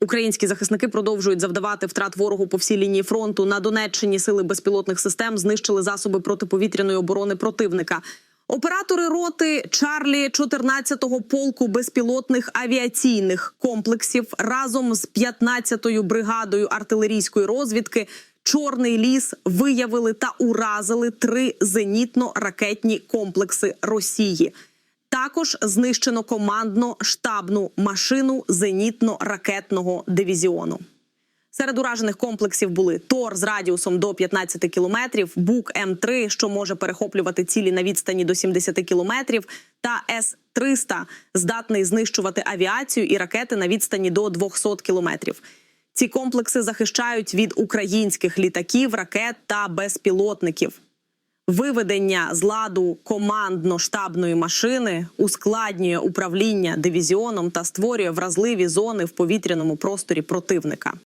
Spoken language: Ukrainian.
Українські захисники продовжують завдавати втрат ворогу по всій лінії фронту. На Донеччині сили безпілотних систем знищили засоби протиповітряної оборони противника. Оператори роти Чарлі 14-го полку безпілотних авіаційних комплексів разом з 15-ю бригадою артилерійської розвідки Чорний ліс виявили та уразили три зенітно-ракетні комплекси Росії. Також знищено командно-штабну машину зенітно-ракетного дивізіону. Серед уражених комплексів були Тор з радіусом до 15 кілометрів, Бук М3, що може перехоплювати цілі на відстані до 70 кілометрів, та С-300, здатний знищувати авіацію і ракети на відстані до 200 кілометрів. Ці комплекси захищають від українських літаків, ракет та безпілотників. Виведення з ладу командно-штабної машини ускладнює управління дивізіоном та створює вразливі зони в повітряному просторі противника.